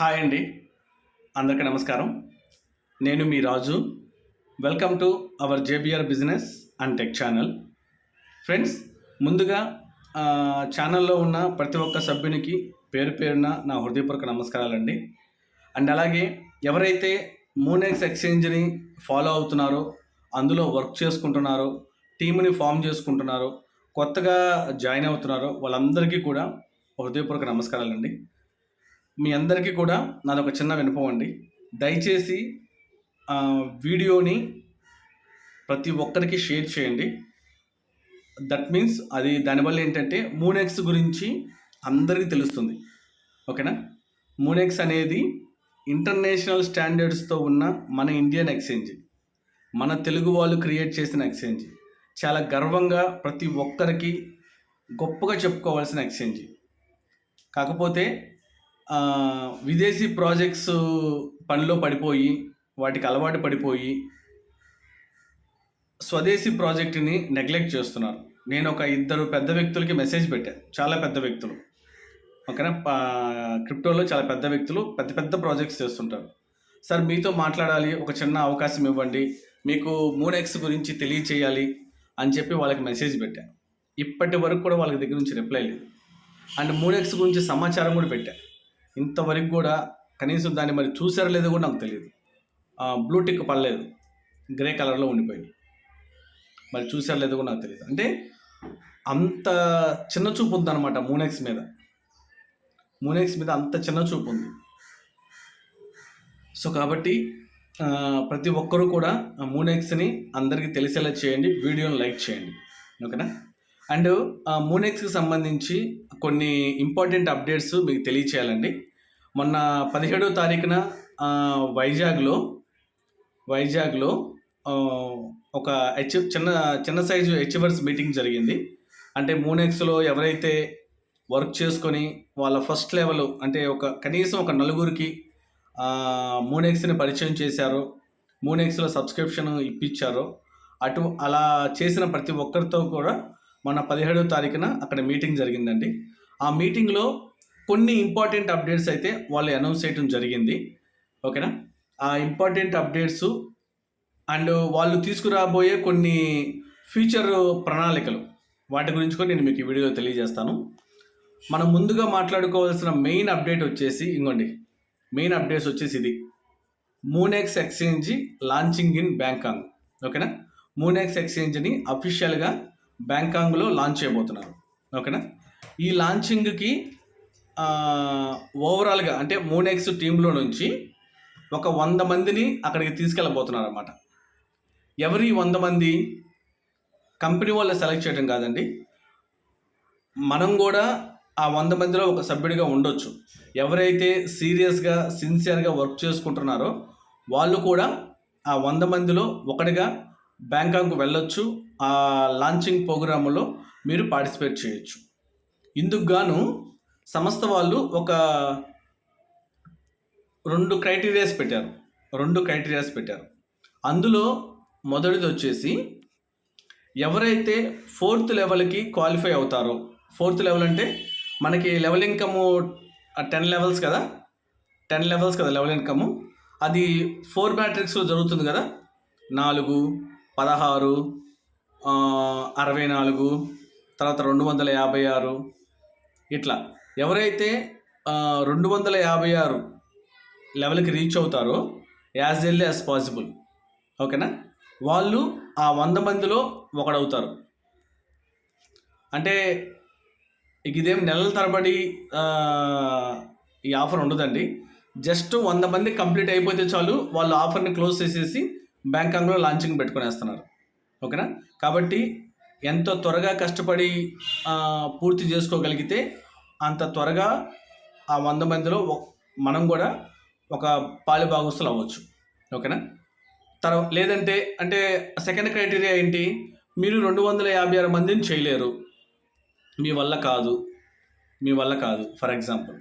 Hi అండి. అందరికీ నమస్కారం. నేను మీ Raju. Welcome to our JBR business and tech channel. Friends ముందుగా ఛానల్లో ఉన్న ప్రతి ఒక్క సభ్యునికి పేరు పేరున నా హృదయపూర్వక నమస్కారాలండి. అండ్ అలాగే ఎవరైతే మూనెక్స్ ఎక్స్చేంజ్ని ఫాలో అవుతున్నారో అందులో వర్క్ చేసుకుంటున్నారో టీముని ఫామ్ చేసుకుంటున్నారో కొత్తగా జాయిన్ అవుతున్నారో వాళ్ళందరికీ కూడా హృదయపూర్వక నమస్కారాలండి. మీ అందరికీ కూడా నాది ఒక చిన్న వినపం అండి. దయచేసి వీడియోని ప్రతి ఒక్కరికి షేర్ చేయండి. దట్ మీన్స్ అది దానివల్ల ఏంటంటే మూనెక్స్ గురించి అందరికీ తెలుస్తుంది. ఓకేనా? మూనెక్స్ అనేది ఇంటర్నేషనల్ స్టాండర్డ్స్తో ఉన్న మన ఇండియన్ ఎక్స్చేంజ్. మన తెలుగు వాళ్ళు క్రియేట్ చేసిన ఎక్స్చేంజ్. చాలా గర్వంగా ప్రతి ఒక్కరికి గొప్పగా చెప్పుకోవాల్సిన ఎక్స్చేంజ్. కాకపోతే విదేశీ ప్రాజెక్ట్స్ పనిలో పడిపోయి వాటికి అలవాటు పడిపోయి స్వదేశీ ప్రాజెక్టుని నెగ్లెక్ట్ చేస్తున్నారు. నేను ఒక ఇద్దరు పెద్ద వ్యక్తులకి మెసేజ్ పెట్టాను చాలా పెద్ద వ్యక్తులు. ఓకేనా? క్రిప్టోలో చాలా పెద్ద వ్యక్తులు పెద్ద పెద్ద ప్రాజెక్ట్స్ చేస్తుంటారు. సార్ మీతో మాట్లాడాలి ఒక చిన్న అవకాశం ఇవ్వండి మీకు మూడెక్స్ గురించి తెలియచేయాలి అని చెప్పి వాళ్ళకి మెసేజ్ పెట్టాను ఇప్పటి వరకు కూడా వాళ్ళకి దగ్గర నుంచి రిప్లై లేదు. అండ్ మూడెక్స్ గురించి సమాచారం కూడా పెట్టాను ఇంతవరకు కూడా కనీసం దాన్ని మరి చూసారో లేదో కూడా నాకు తెలియదు. బ్లూ టిక్ పడలేదు. గ్రే కలర్లో ఉండిపోయింది. మరి చూసారో లేదో కూడా నాకు తెలియదు. అంటే అంత చిన్న చూపు ఉందన్నమాట మూనెక్స్ మీద. మూనెక్స్ మీద అంత చిన్న చూపు ఉంది. సో కాబట్టి ప్రతి ఒక్కరూ కూడా మూనెక్స్ని అందరికీ తెలిసేలా చేయండి. వీడియోని లైక్ చేయండి. ఓకేనా? అండ్ ఆ మూనెక్స్కి సంబంధించి కొన్ని ఇంపార్టెంట్ అప్డేట్స్ మీకు తెలియచేయాలండి. మొన్న పదిహేడో తారీఖున వైజాగ్లో వైజాగ్లో ఒక హెచ్ చిన్న చిన్న సైజు హెచ్వర్స్ మీటింగ్ జరిగింది. అంటే మూనెక్స్లో ఎవరైతే వర్క్ చేసుకొని వాళ్ళ ఫస్ట్ లెవెల్ అంటే ఒక కనీసం ఒక నలుగురికి మూనెక్స్ని పరిచయం చేశారో మూనెక్స్లో సబ్స్క్రిప్షన్ ఇప్పించారో అటు అలా చేసిన ప్రతి ఒక్కరితో కూడా మన పదిహేడవ తారీఖున అక్కడ మీటింగ్ జరిగిందండి. ఆ మీటింగ్లో కొన్ని ఇంపార్టెంట్ అప్డేట్స్ అయితే వాళ్ళు అనౌన్స్ చేయడం జరిగింది. ఓకేనా ఆ ఇంపార్టెంట్ అప్డేట్స్ అండ్ వాళ్ళు తీసుకురాబోయే కొన్ని ఫ్యూచర్ ప్రణాళికలు. వాటి గురించి కూడా నేను మీకు ఈ వీడియోలో తెలియజేస్తాను. మనం ముందుగా మాట్లాడుకోవాల్సిన మెయిన్ అప్డేట్ వచ్చేసి ఇంకోండి. మెయిన్ అప్డేట్స్ వచ్చేసి ఇది. Moonex exchange launching in Bangkok ఓకేనా మూనెక్స్ ఎక్స్చేంజ్ని అఫీషియల్గా బ్యాంకాంగ్లో లాంచ్ చేయబోతున్నారు. ఓకేనా ఈ లాంచింగ్కి ఓవరాల్గా అంటే మూనెక్స్ టీంలో నుంచి ఒక వంద మందిని అక్కడికి తీసుకెళ్ళబోతున్నారు అనమాట ఎవరి వంద మంది కంపెనీ వాళ్ళు సెలెక్ట్ చేయడం కాదండి. మనం కూడా ఆ వంద మందిలో ఒక సభ్యుడిగా ఉండొచ్చు. ఎవరైతే సీరియస్గా సిన్సియర్గా వర్క్ చేసుకుంటున్నారో వాళ్ళు కూడా ఆ వంద మందిలో ఒకటిగా బ్యాంకాక్ వెళ్ళొచ్చు. ఆ లాంచింగ్ ప్రోగ్రాంలో మీరు పార్టిసిపేట్ చేయొచ్చు. ఇందుకు గాను సంస్థ వాళ్ళు ఒక రెండు క్రైటీరియాస్ పెట్టారు. రెండు క్రైటీరియాస్ పెట్టారు. అందులో మొదటిది వచ్చేసి ఎవరైతే ఫోర్త్ లెవెల్కి క్వాలిఫై అవుతారో ఫోర్త్ లెవెల్ అంటే మనకి లెవెల్ ఇన్కమ్ టెన్ లెవెల్స్ కదా? టెన్ లెవెల్స్ కదా లెవెల్ ఇన్కమ్? అది ఫోర్ మ్యాట్రిక్స్లో జరుగుతుంది కదా? నాలుగు పదహారు అరవై నాలుగు తర్వాత రెండు వందల యాభై ఆరు ఇట్లా. ఎవరైతే రెండు వందల యాభై ఆరు లెవెల్కి రీచ్ అవుతారో యాజ్ ఎల్లీ యాజ్ పాసిబుల్. ఓకేనా? వాళ్ళు ఆ వంద మందిలో ఒకడవుతారు. అంటే ఇక ఇదేం నెలల తరబడి ఈ ఆఫర్ ఉండదండి. జస్ట్ వంద మంది కంప్లీట్ అయిపోతే చాలు వాళ్ళు ఆఫర్ని క్లోజ్ చేసేసి బ్యాంకాంగ్లో లాంచింగ్ పెట్టుకునేస్తున్నారు. ఓకేనా? కాబట్టి ఎంత త్వరగా కష్టపడి పూర్తి చేసుకోగలిగితే అంత త్వరగా ఆ వంద మందిలో మనం కూడా ఒక పాలి భాగస్తులు అవ్వచ్చు. ఓకేనా? తర్వాత లేదంటే అంటే సెకండ్ క్రైటీరియా ఏంటి? మీరు రెండు వందల యాభై ఆరు మందిని చేయలేరు. మీ వల్ల కాదు. మీ వల్ల కాదు ఫర్ ఎగ్జాంపుల్.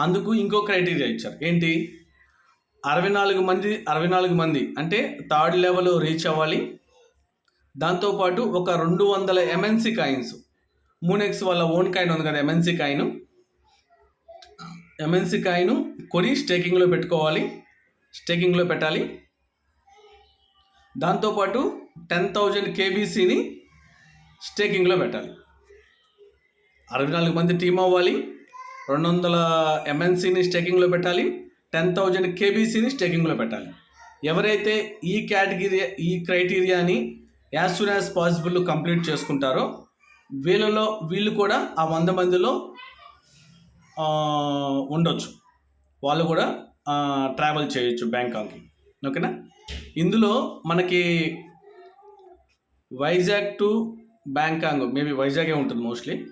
అందుకు ఇంకో క్రైటీరియా ఇచ్చారు. ఏంటి? అరవై నాలుగు మంది అరవై నాలుగు మంది అంటే థర్డ్ లెవెల్ రీచ్ అవ్వాలి. దాంతోపాటు ఒక రెండు వందల ఎంఎన్సి కాయిన్స్ మూనెక్స్ వాళ్ళ ఓన్ కాయిన్ ఉంది కదా ఎంఎన్సీ కాయిన్ ఎంఎన్సి కాయిన్ కొని స్టేకింగ్లో పెట్టుకోవాలి. స్టేకింగ్లో పెట్టాలి. దాంతోపాటు టెన్ థౌజండ్ కేబీసీని స్టేకింగ్లో పెట్టాలి. అరవై నాలుగు మంది టీం అవ్వాలి. రెండు వందల ఎంఎన్సీని స్టేకింగ్లో పెట్టాలి. టెన్ థౌజండ్ కేబీసీని స్టేకింగ్లో పెట్టాలి. ఎవరైతే ఈ కేటగిరీ ఈ క్రైటీరియాని as soon as possible complete చేసుకుంటారో వీళ్ళలో వీళ్ళు కూడా ఆ వంద మందిలో ఉండొచ్చు. వాళ్ళు కూడా ట్రావెల్ చేయొచ్చు బ్యాంకాక్కి. ఓకేనా? ఇందులో మనకి వైజాగ్ టు బ్యాంకాంగ్ మేబీ వైజాగే ఉంటుంది mostly.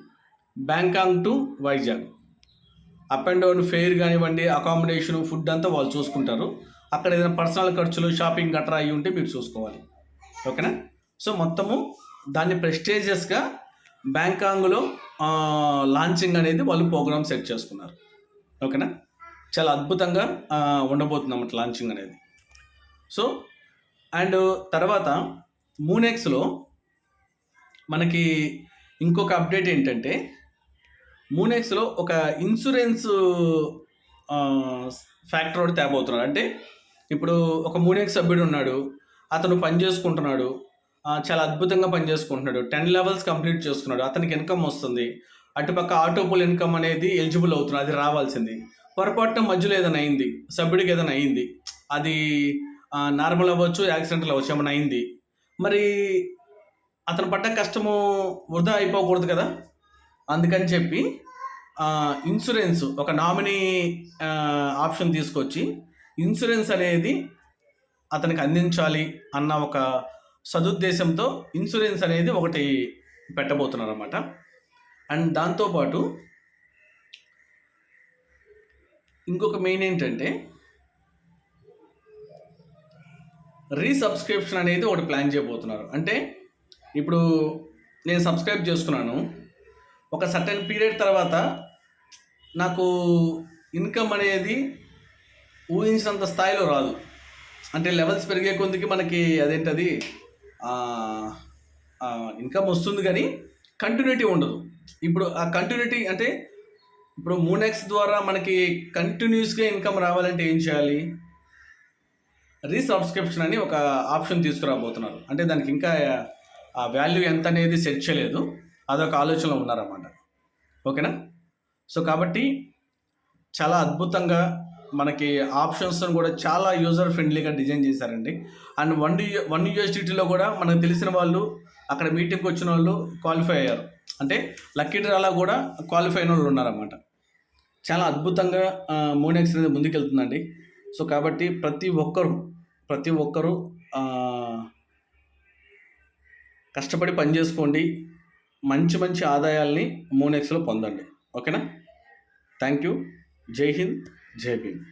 Bangkok to Vizag. Up and down fare కానివ్వండి అకామిడేషన్ ఫుడ్ అంతా వాళ్ళు చూసుకుంటారు. అక్కడ ఏదైనా పర్సనల్ ఖర్చులు షాపింగ్ గట్రా అయ్యి ఉంటే మీరు చూసుకోవాలి. ఓకేనా? సో మొత్తము దాన్ని ప్రెస్టేజియస్గా బ్యాంకాంగ్లో లాంచింగ్ అనేది వాళ్ళు ప్రోగ్రామ్ సెట్ చేసుకున్నారు. ఓకేనా? చాలా అద్భుతంగా ఉండబోతుంది అన్నమాట లాంచింగ్ అనేది. సో అండ్ తర్వాత మూనెక్స్లో మనకి ఇంకొక అప్డేట్ ఏంటంటే మూనెక్స్లో ఒక ఇన్సూరెన్స్ ఫ్యాక్టర్ ఒకటి తేబోతున్నాడు. అంటే ఇప్పుడు ఒక మూనెక్స్ సభ్యుడు ఉన్నాడు అతను పని చేసుకుంటున్నాడు చాలా అద్భుతంగా పని చేసుకుంటున్నాడు టెన్ లెవెల్స్ కంప్లీట్ చేసుకున్నాడు. అతనికి ఇన్కమ్ వస్తుంది. అటుపక్క ఆటోపుల్ ఇన్కమ్ అనేది ఎలిజిబుల్ అవుతుంది అది రావాల్సింది. పొరపాటున మధ్యలో ఏదైనా అయింది. సభ్యుడికి ఏదైనా అయింది. అది నార్మల్ అవ్వచ్చు యాక్సిడెంటల్ అవ్వచ్చు ఏమైనా అయింది. మరి అతను పడ్డ కష్టము వృధా అయిపోకూడదు కదా? అందుకని చెప్పి ఇన్సూరెన్స్ ఒక నామినీ ఆప్షన్ తీసుకొచ్చి ఇన్సూరెన్స్ అనేది అతనికి అందించాలి అన్న ఒక సదుద్దేశంతో ఇన్సూరెన్స్ అనేది ఒకటి పెట్టబోతున్నారు అనమాట అండ్ దాంతోపాటు ఇంకొక మెయిన్ ఏంటంటే రీసబ్స్క్రిప్షన్ అనేది ఒకటి ప్లాన్ చేయబోతున్నారు. అంటే ఇప్పుడు నేను సబ్స్క్రైబ్ చేసుకున్నాను. ఒక సర్టెన్ పీరియడ్ తర్వాత నాకు ఇన్కమ్ అనేది ఊహించినంత స్థాయిలో రాదు. అంటే లెవెల్స్ పెరిగే కొద్దికి మనకి అదేంటది? ఇన్కమ్ వస్తుంది కానీ కంటిన్యూటీ ఉండదు. ఇప్పుడు ఆ కంటిన్యూటీ అంటే ఇప్పుడు మూనెక్స్ ద్వారా మనకి కంటిన్యూస్గా ఇన్కమ్ రావాలంటే ఏం చేయాలి? రీసబ్స్క్రిప్షన్ అని ఒక ఆప్షన్ తీసుకురాబోతున్నారు. అంటే దానికి ఇంకా ఆ వాల్యూ ఎంత అనేది సెట్ చేయలేదు. అదొక ఆలోచనలో ఉన్నారన్నమాట. ఓకేనా? సో కాబట్టి చాలా అద్భుతంగా మనకి ఆప్షన్స్ను కూడా చాలా యూజర్ ఫ్రెండ్లీగా డిజైన్ చేశారండి. అండ్ వన్ వన్ యూఎస్డిటీలో కూడా మనకు తెలిసిన వాళ్ళు అక్కడ మీటింగ్కి వచ్చిన వాళ్ళు క్వాలిఫై అయ్యారు. అంటే లక్కీ డ్రాలా కూడా క్వాలిఫై అయిన వాళ్ళు ఉన్నారన్నమాట. చాలా అద్భుతంగా మోనెక్స్ అనేది ముందుకెళ్తుందండి. సో కాబట్టి ప్రతి ఒక్కరు ప్రతి ఒక్కరూ కష్టపడి పని చేసుకోండి. మంచి మంచి ఆదాయాల్ని మోనెక్స్లో పొందండి. ఓకేనా? థ్యాంక్ యూ జై హింద్. జై భీమ్